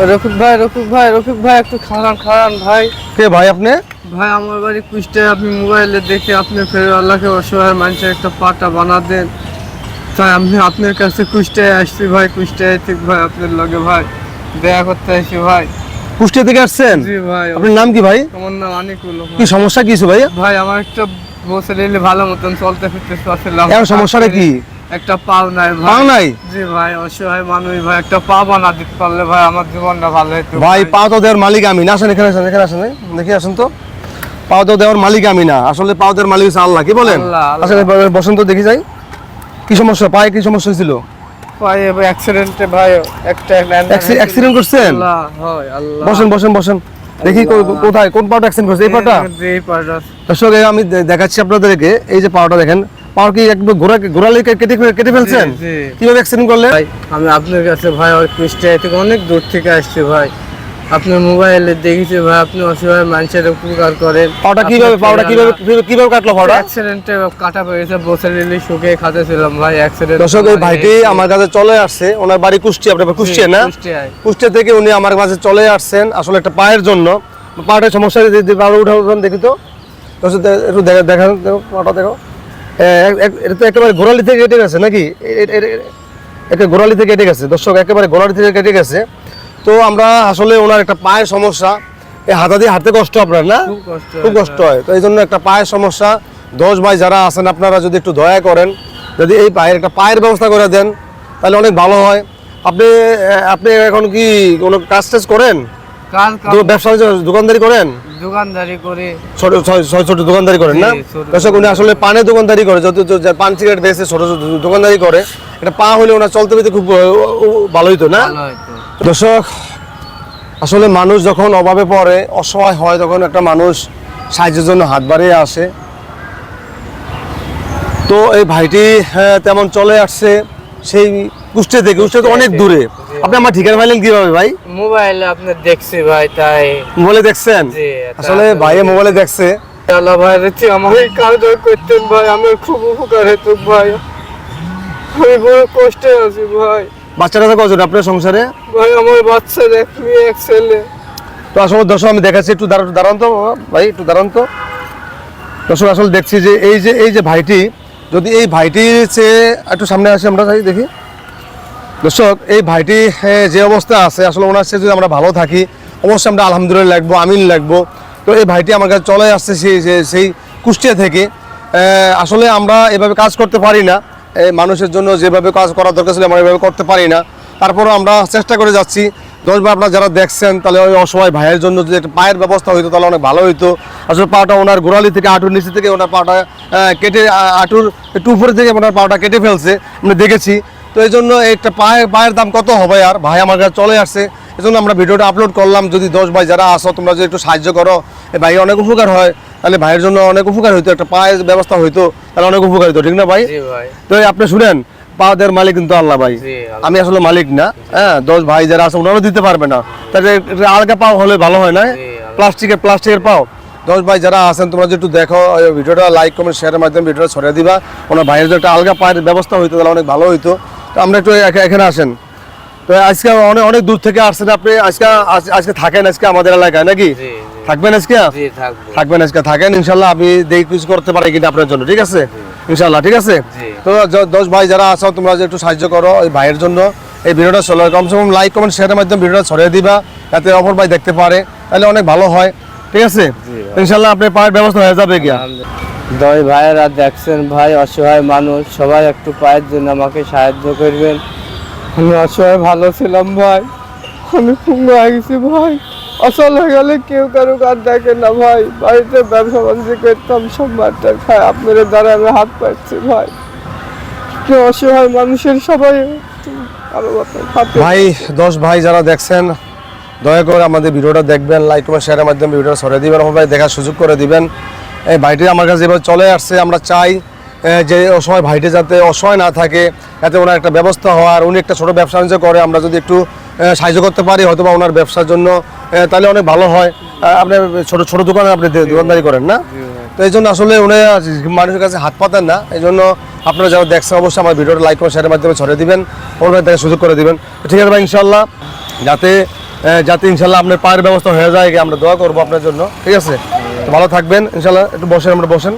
রফিক ভাই রফিক ভাই রফিক ভাই একটু খারান খারান ভাই। কে ভাই আপনি? ভাই আমার বাড়ি কুষ্টায় আপনি মোবাইলে দেখে আপনি ফের আল্লাহকে অসহায় মানুষের একটা পাটা বানা দেন। তাই আমি আপনার কাছে কুষ্টায় আসছি ভাই কুষ্টায় থেকে ভাই আপনার লগে ভাই দেখা করতে আসছি ভাই। কুষ্টিয়া থেকে আসছেন? জি ভাই। আপনার নাম কি ভাই? আমার নাম অনেকগুলো কি সমস্যা কি হয়েছে ভাই ভাই আমার একটা বসে নিলে ভালো মতন চলতে ফিরতে পারছিলাম এখন সমস্যাটা কি? একটা পাও নাই ভাই। পাও নাই? জি ভাই অসহায় মানুষ ভাই একটা পা বানা দিতে পারলে ভাই আমার জীবনটা ভালো হতো ভাই। পা তো দেওয়ার মালিক আমি। না আসেন এখানে আসেন এখানে আসেন দেখি আসেন তো। পাও তো দেওয়ার মালিক আমি না। আসলে পাও দেওয়ার মালিক হচ্ছে আল্লাহ। কি বলেন। আসলে বসন্ত দেখি যাই। কি সমস্যা? পায়ে কি সমস্যা হয়েছিল? ভাই এবার অ্যাক্সিডেন্টে ভাই একটা অ্যাক্সিডেন্ট করছেন? হয় আল্লাহ। বসেন বসেন বসেন। দেখি কোথায় কোন পাটা অ্যাক্সিডেন্ট করছে? এই পাটা এই পাটা দর্শক আমি দেখাচ্ছি আপনাদেরকে। এই যে পাওয়াটা দেখেন পাওয়ার কি একবার ঘোরা ঘোরালে কেটে কেটে ফেলছেন। কীভাবে অ্যাক্সিডেন্ট করলেন? ভাই আমি আপনার কাছে ভাই ওই কুষ্টিয়া থেকে অনেক দূর থেকে আসছি ভাই। আপনার মোবাইলে দেখেছি ভাই আপনি অসহায় মানুষের উপকার করেন। পাওয়াটা কীভাবে পাওয়াটা কীভাবে কিভাবে- কাটলো পাওয়াটা? অ্যাক্সিডেন্টে কাটা পড়েছে বসে রিলি শুকিয়ে খাতেছিলাম ভাই অ্যাক্সিডেন্ট দর্শক এই ভাইটি আমার কাছে চলে আসছে। ওনার বাড়ি কুষ্টিয়া আপনার কুষ্টিয়া না? কুষ্টিয়া থেকে উনি আমার কাছে চলে আসছেন আসলে একটা পায়ের জন্য। পাটা সমস্যা যদি পাওয়া উঠাবেন দেখি তো। দর্শক একটু দেখা দেখা পাটা দেখো। এটা তো একেবারে গোড়ালি থেকে কেটে গেছে নাকি? এ- এ- এ- গোড়ালি থেকে কেটে গেছে। দর্শক একেবারে গোড়ালি থেকে কেটে গেছে। তো আমরা আসলে ওনার একটা পায়ের সমস্যা। এই হাতা দিয়ে হাঁটতে কষ্ট আপনার না? খুব কষ্ট হয় তো এই জন্য একটা পায়ের সমস্যা। দশ ভাই যারা আছেন আপনারা যদি একটু দয়া করেন যদি এই পায়ের একটা পায়ের ব্যবস্থা করে দেন তাহলে অনেক ভালো হয়। আপনি আপনি এখন কি কোনো কাজ টাজ করেন? কাজ ব্যবসা দোকানদারি করেন? দোকানদারি করে। ছোট ছোট- ছোট ছোট দোকানদারি করেন না? দর্শক উনি আসলে পানের দোকানদারি করে যত যত- পান সিগারেট বেসে ছোট ছোট দোকানদারি করে। এটা পা হলে ওনার চলতে ফিরতে খুব ভালো হইতো না? দর্শক আসলে মানুষ যখন অভাবে পড়ে অসহায় হয় তখন একটা মানুষ সাহায্যের জন্য হাত বাড়িয়ে আসে। তো এই ভাইটি হ্যাঁ, তেমন চলে আসছে সেই কুষ্টে থেকে। কুষ্টে তো অনেক দূরে। আপনি আমার ঠিকানা পাইলেন কীভাবে ভাই। মোবাইলে আপনি দেখছি ভাই তাই। মোবাইলে দেখছেন? আসলে ভাইয়ে মোবাইলে দেখছে। আল্লাহ ভাই রেখে আমাকে কাজ করতেন ভাই আমার খুব উপকার হতো ভাই। আমি বড় কষ্টে আছি ভাই। বাচ্চাটা কজন আপনার সংসারে? ভাই আমার বাচ্চা এক মেয়ে এক ছেলে। তো আসলে দর্শক আমি দেখাচ্ছি একটু দাঁড়ান দাঁড়ান তো ভাই একটু দাঁড়ান তো। দর্শক আসলে দেখছি যে এই যে এই যে ভাইটি যদি এই ভাইটির চেয়ে একটু সামনে আসি আমরা দেখি। দর্শক, এই ভাইটি যে অবস্থা আছে, আসলে ওনার চেয়ে যদি আমরা ভালো থাকি, অবশ্যই আমরা আলহামদুলিল্লাহ লাগবো, আমিন লাগবো। তো এই ভাইটি আমার কাছে চলে আসছে সেই সেই কুষ্টিয়া থেকে। আসলে আমরা এভাবে কাজ করতে পারি না। এই মানুষের জন্য যেভাবে কাজ করার দরকার ছিল, আমরা এভাবে করতে পারি না। তারপরও আমরা চেষ্টা করে যাচ্ছি। দশ দশবার আপনারা যারা দেখছেন, তাহলে ওই অসহায় ভাইয়ের জন্য যদি একটা পায়ের ব্যবস্থা হইতো, তাহলে অনেক ভালো হইতো। আসলে পাটা ওনার গোড়ালি থেকে, আটুর নিচে থেকে, ওনার পাটা কেটে আটুর একটু উপরে থেকে ওনার পাটা কেটে ফেলছে। আমরা দেখেছি। তো এই জন্য একটা পায়ের পায়ের দাম কত হবে আর? ভাই আমার কাছে চলে আসছে। এই জন্য আমরা ভিডিওটা আপলোড করলাম। যদি দশ ভাই যারা আসো তোমরা যদি একটু সাহায্য করো এই ভাই অনেক উপকার হয়। তাহলে ভাইয়ের জন্য অনেক উপকার হইতো একটা পায়ের ব্যবস্থা হইতো তাহলে অনেক উপকার হইতো ঠিক না ভাই? তো আপনি শুনেন পাওয়াদের মালিক কিন্তু আল্লাহ ভাই। আমি আসলে মালিক না হ্যাঁ দশ ভাই যারা আছে ওনারাও দিতে পারবে না। তাহলে আলগা পাও হলে ভালো হয় না? প্লাস্টিকের প্লাস্টিকের পাও। দশ ভাই যারা আছেন তোমরা যদি একটু দেখো ভিডিওটা লাইক কমেন্ট শেয়ারের মাধ্যমে ভিডিওটা ছড়িয়ে দিবা। ওনার ভাইয়ের একটা আলগা পায়ের ব্যবস্থা হইতো তাহলে অনেক ভালো হইতো। তো আমরা একটু এখানে আসেন। তো আজকে অনেক অনেক দূর থেকে আসছেন আপনি। আজকে আজকে থাকেন আজকে আমাদের এলাকায় নাকি? থাকবেন আজকে? থাকবেন আজকে থাকেন। ইনশাল্লাহ আমি দেখি কিছু করতে পারি কিনা আপনার জন্য ঠিক আছে? ইনশাল্লাহ ঠিক আছে? তো য- দশ ভাই যারা আছো তোমরা যে একটু সাহায্য করো এই ভাইয়ের জন্য। এই ভিডিওটা চলো কমসে কম লাইক কমেন্ট শেয়ারের মাধ্যমে ভিডিওটা ছড়িয়ে দিবা যাতে অপর ভাই দেখতে পারে। তাহলে অনেক ভালো হয়। ঠিক আছে? ইনশাল্লাহ আপনি পায়ের ব্যবস্থা হয়ে যাবে গিয়া। দই ভাইয়েরা দেখছেন ভাই অসহায় মানুষ সবাই একটু পায়ের জন্য আমাকে সাহায্য করবেন। আমি অসহায় ভালো ছিলাম ভাই। আমি খুব গেছি ভাই। অসল হয়ে গেলে কেউ কারও কাজ দেখে না ভাই। বাড়িতে ব্যবসা বাণিজ্য করতাম সব মারটার খায় আপনাদের দ্বারা আমি হাত পাচ্ছি ভাই। অসহায় মানুষের সবাই ভাই দশ ভাই যারা দেখছেন দয়া করে আমাদের ভিডিওটা দেখবেন লাইক কমেন্ট শেয়ারের মাধ্যমে ভিডিওটা ছড়িয়ে দিবেন ভাই দেখার সুযোগ করে দিবেন। এই ভাইটি আমার কাছে এবার চলে আসছে আমরা চাই যে অসহায় ভাইটি যাতে অসহায় না থাকে যাতে ওনার একটা ব্যবস্থা হওয়ার উনি একটা ছোটো ব্যবসা বাণিজ্য করে আমরা যদি একটু সাহায্য করতে পারি হয়তো বা ওনার ব্যবসার জন্য তাহলে অনেক ভালো হয়। আপনি ছোট ছোট দোকানে আপনি দোকানদারি করেন না? তো এই জন্য আসলে উনি মানুষের কাছে হাত পাতেন না এই জন্য আপনারা যারা দেখছেন অবশ্যই আমার ভিডিওটা লাইক করে শেয়ারের মাধ্যমে ছড়িয়ে দিবেন ভাই দেখার সুযোগ করে দিবেন। ঠিক আছে ভাই ইনশাল্লাহ যাতে যাতে ইনশাল্লাহ আপনার পায়ের ব্যবস্থা হয়ে যায়, আমরা দোয়া করব আপনার জন্য। ঠিক আছে? ভালো থাকবেন। ইনশাল্লাহ একটু বসেন, আমরা বসেন।